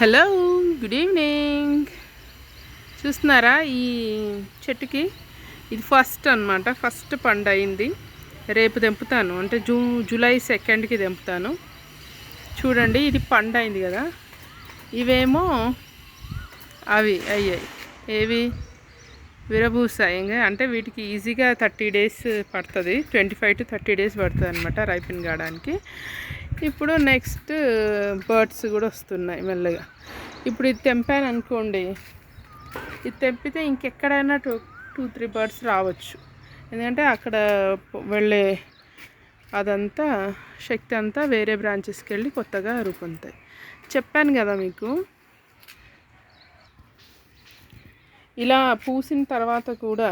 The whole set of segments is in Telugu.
హలో గుడ్ ఈవినింగ్ చూస్తున్నారా ఈ చెట్టుకి? ఇది ఫస్ట్ అన్నమాట. ఫస్ట్ పండు అయింది. రేపు తెంపుతాను. అంటే జూ జూలై సెకండ్కి తెంపుతాను. చూడండి ఇది పండు అయింది కదా. ఇవేమో అవి అయ్యాయి ఏవి? విరబూసాయి అంటే వీటికి ఈజీగా థర్టీ డేస్ పడుతుంది. Twenty five to thirty days పడుతుంది అనమాట రైపిన్ కావడానికి ఇప్పుడు నెక్స్ట్ బర్డ్స్ uh, కూడా వస్తున్నాయి మెల్లగా. ఇప్పుడు ఇది తెంపాను అనుకోండి ఇది తెంపితే ఇంకెక్కడైనా టూ టూ త్రీ బర్డ్స్ రావచ్చు. ఎందుకంటే అక్కడ వెళ్ళే అదంతా శక్తి అంతా వేరే బ్రాంచెస్కి వెళ్ళి కొత్తగా రూపొందుతాయి. చెప్పాను కదా మీకు ఇలా పూసిన తర్వాత కూడా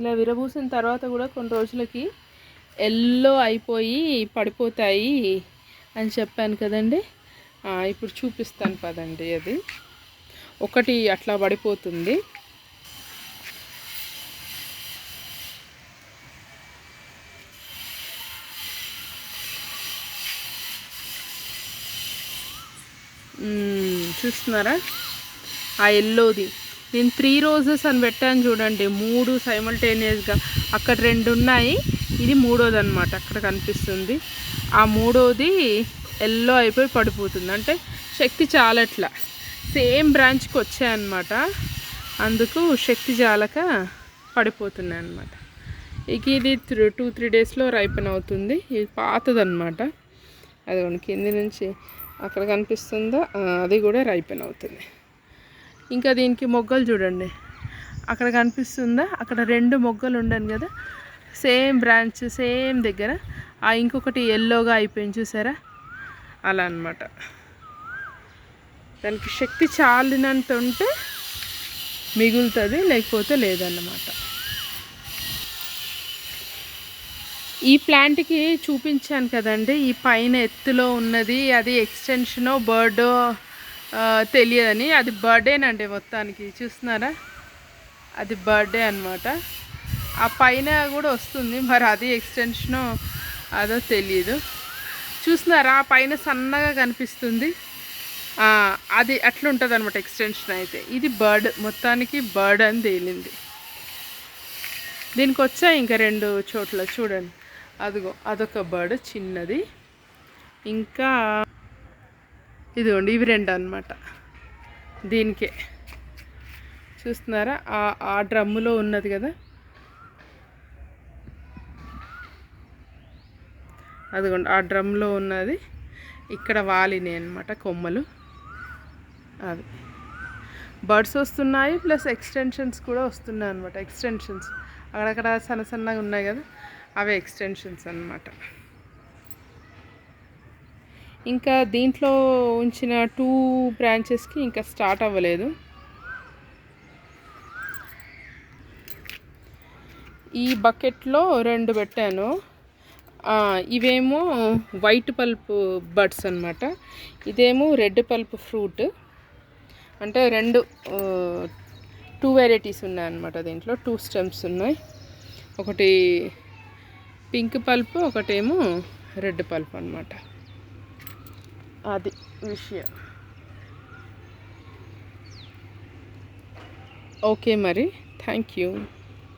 ఇలా విరబూసిన తర్వాత కూడా కొన్ని రోజులకి ఎల్లో అయిపోయి పడిపోతాయి అని చెప్పాను కదండి. ఇప్పుడు చూపిస్తాను పదండి అది. ఒకటి అట్లా పడిపోతుంది. చూస్తున్నారా? ఆ ఎల్లోది. నేను త్రీ రోజెస్ అని పెట్టాను చూడండి. మూడు సైమల్టేనియస్గా అక్కడ రెండు ఉన్నాయి. ఇది మూడోది అనమాట అక్కడ కనిపిస్తుంది. ఆ మూడోది ఎల్లో అయిపోయి పడిపోతుంది. అంటే శక్తి చాలట్లా. సేమ్ బ్రాంచ్కి వచ్చాయన్నమాట అందుకు శక్తి జాలక పడిపోతున్నాయి అన్నమాట. ఇక ఇది త్రీ టూ త్రీ డేస్లో రైపన్ అవుతుంది. ఇది పాతదన్నమాట. అది కింది నుంచి అక్కడ కనిపిస్తుందో? అది కూడా రైపెన్ అవుతుంది. ఇంకా దీనికి మొగ్గలు చూడండి. అక్కడ కనిపిస్తుందా? అక్కడ రెండు మొగ్గలు ఉండను కదా? సేమ్ బ్రాంచ్ సేమ్ దగ్గర. ఆ ఇంకొకటి ఎల్లోగా అయిపోయింది చూసారా? అలా అన్నమాట. దానికి శక్తి చాలినంత ఉంటే మిగులుతుంది లేకపోతే లేదన్నమాట. ఈ ప్లాంట్కి చూపించాను కదండి ఈ పైన ఎత్తులో ఉన్నది అది ఎక్స్టెన్షనో బర్డో తెలియదని. అది బర్డేనండి మొత్తానికి చూస్తున్నారా? అది బర్త్డే అన్నమాట. ఆ పైన కూడా వస్తుంది మరి అది ఎక్స్టెన్షనో అదో తెలియదు చూస్తున్నారా ఆ పైన సన్నగా కనిపిస్తుంది. అది అట్లుంటుంది అనమాట ఎక్స్టెన్షన్ అయితే. ఇది బర్డ్ మొత్తానికి బర్డ్ అని తేలింది. దీనికి వచ్చాయి ఇంకా రెండు చోట్ల చూడండి. అదిగో అదొక బర్డ్ చిన్నది. ఇంకా ఇదిగోండి ఇవి రెండు అనమాట దీనికే. చూస్తున్నారా ఆ డ్రమ్ములో ఉన్నది కదా? అదిగోండి ఆ డ్రమ్లో ఉన్నది ఇక్కడ వాలినాయి అనమాట కొమ్మలు. అవి బర్డ్స్ వస్తున్నాయి ప్లస్ ఎక్స్టెన్షన్స్ కూడా వస్తున్నాయి అనమాట ఎక్స్టెన్షన్స్. అక్కడక్కడ సన్న సన్నగా ఉన్నాయి కదా అవి ఎక్స్టెన్షన్స్ అన్నమాట. ఇంకా దీంట్లో ఉంచిన టూ బ్రాంచెస్కి ఇంకా స్టార్ట్ అవ్వలేదు. ఈ బకెట్లో రెండు పెట్టాను. ఇవేమో వైట్ పల్ప్ బడ్స్ అన్నమాట. ఇదేమో రెడ్ పల్ప్ ఫ్రూట్. అంటే రెండు టూ వెరైటీస్ ఉన్నాయన్నమాట దీంట్లో. టూ స్టెమ్స్ ఉన్నాయి. ఒకటి పింక్ పల్ప్ ఒకటేమో రెడ్ పల్ప్ అన్నమాట. అది విషయం. ఓకే మరి. Thank you